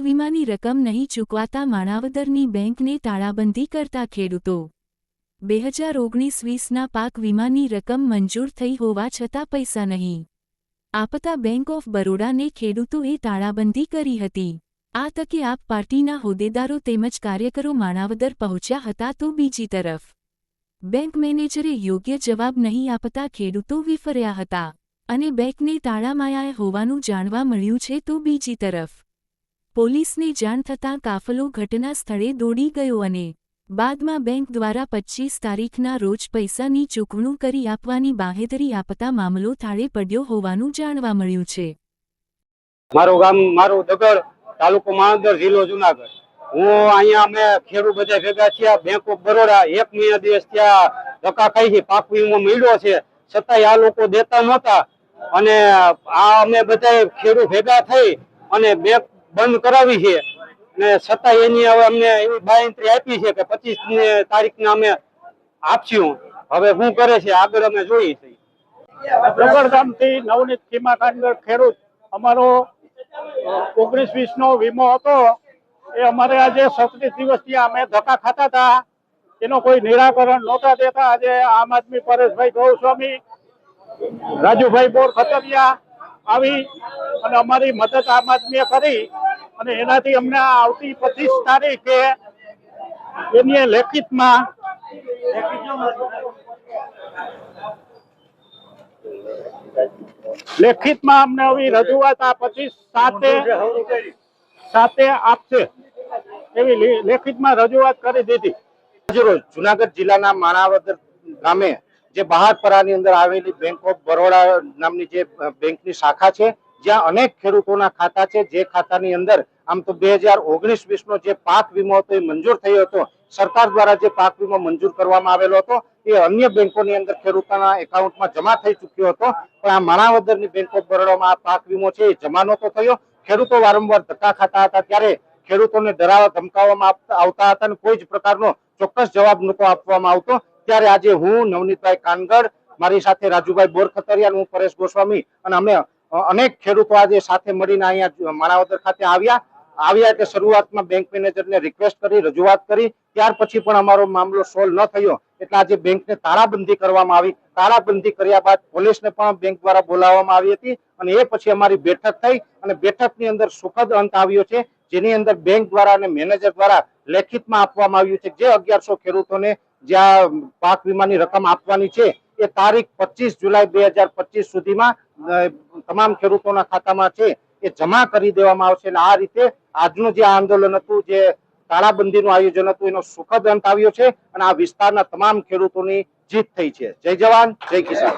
રકમ નહીં ચૂકવાતા માણાવદરની બેંકને તાળાબંધી કરતા ખેડૂતો. બે હજાર ઓગણીસ વીસના પાક વીમાની રકમ મંજૂર થઈ હોવા છતાં પૈસા નહીં. આપતા બેંક ઓફ બરોડાને ખેડૂતોએ તાળાબંધી કરી હતી. આ તકે આપ પાર્ટીના હોદ્દેદારો તેમજ કાર્યકરો માણાવદર પહોંચ્યા હતા તો બીજી તરફ. બેંક મેનેજરે યોગ્ય જવાબ નહીં આપતા ખેડૂતો વિફર્યા હતા. અને બેંકને તાળામાયા હોવાનું જાણવા મળ્યું છે તો બીજી તરફ. પોલીસને જાણ થતાં કાફલો ઘટના સ્થળે દોડી ગયો અને બાદમાં બેંક દ્વારા પચીસ તારીખના રોજ પૈસાની ચૂકવણું કરી આપવાની બાહેધરી આપતા મામલો થાળે પડ્યો હોવાનું જાણવા મળ્યું છે. મારું ગામ, મારું દગડ તાલુકો માણદર, જિલ્લો જુનાગઢ. હું અહીંયા અમે ખેડૂત બધા ભેગા થયા બેંક ઓફ બરોડા એક મહિના દિવસ ત્યાં ધક્કા ખાઈ પાક વીમો મળ્યો છે. છતાંય આ લોકો દેતા નહોતા. અને આ અમે બધા ખેડૂત ભેગા થઈ અને બેંક બંધ કરાવી છે. અને છતાંય એની હવે અમને એવી બાંયંત્રી આપી છે કે પચીસ તારીખને અમે આપશું. હવે શું કરે છે આગળ અમે જોઈએ છીએ. ડગર ગામથી નવનીત ખીમાકાંડર ખેડૂત અમારો ઓગણીસ વીસ નો વીમો હતો. એ અમારે આજે સત્રીસ દિવસથી અમે ધક્કા ખાતા હતા. એનો કોઈ નિરાકરણ નહોતા દેતા. આજે આમ આદમી પરેશભાઈ ગૌસ્વામી, રાજુભાઈ બોર ખતરિયા આવી અને અમારી મદદ આમ આદમીએ કરી. અને એનાથી અમને આવતી પચીસ તારીખે એની લેખિતમાં લેખિતમાં અમને આવી રજૂઆત આ પચીસ સાતે સાતે આપશે એવી લેખિતમાં રજૂઆત કરી દીધી. આજરોજ જુનાગઢ જિલ્લાના માણાવદર ગામે જે બહારપરાની અંદર આવેલી બેંક ઓફ બરોડા નામની જે બેંકની શાખા છે જ્યાં અનેક ખેડૂતોના ખાતા છે, જે ખાતાની અંદર આમ તો બે હજાર ઓગણીસ વીસ નો જે પાક વીમો હતો એ મંજૂર થયો હતો. સરકાર દ્વારા જે પાક વીમો મંજૂર કરવામાં આવેલો હતો, એ અન્ય બેંકોની અંદર ખેડૂતોના એકાઉન્ટમાં જમા થઈ ચૂક્યો હતો. પણ આ માણાવદરની બેંક ઓફ બરોડામાં આ પાક વીમો છે એ જમા નહોતો થયો. ખેડૂતો વારંવાર ધક્કા ખાતા હતા ત્યારે ખેડૂતોને ડરાવા ધમકાવવામાં આવતા હતા અને કોઈ જ પ્રકારનો ચોક્કસ જવાબ નહોતો આપવામાં આવતો. ત્યારે આજે હું નવનીતભાઈ કાનગડ, મારી સાથે રાજુભાઈ બોરખતરિયા હું પરેશ ગોસ્વામી અને અમે અનેક ખેડૂતો આજે સાથે મળીને અહીંયા માણાવદર ખાતે આવ્યા. આવ્યા એટલે શરૂઆતમાં બેંક મેનેજરને રિક્વેસ્ટ કરી, રજૂઆત કરી. ત્યાર પછી પણ અમારો મામલો સોલ્વ ન થયો. એટલે આજે બેંકને તાળાબંધી કરવામાં આવી. તાળાબંધી કર્યા બાદ પોલીસને પણ બેંક દ્વારા બોલાવવામાં આવી હતી અને એ પછી અમારી બેઠક થઈ અને બેઠકની અંદર સુખદ અંત આવ્યો છે. જેની અંદર બેંક દ્વારા અને મેનેજર દ્વારા લેખિતમાં આપવામાં આવ્યું છે જે અગિયારસો ખેડૂતોને જ્યાં પાક વીમાની રકમ આપવાની છે એ તારીખ પચીસ જુલાઈ બે હજાર પચીસ સુધીમાં તમામ ખેડૂતોના ખાતામાં છે, એ જમા કરી દેવામાં આવશે. અને આ રીતે આજનું જે આંદોલન હતું, જે તાળાબંધીનું આયોજન હતું, એનો સુખદ અંત આવ્યો છે અને આ વિસ્તારના તમામ ખેડૂતોની જીત થઈ છે. જય જવાન, જય કિસાન.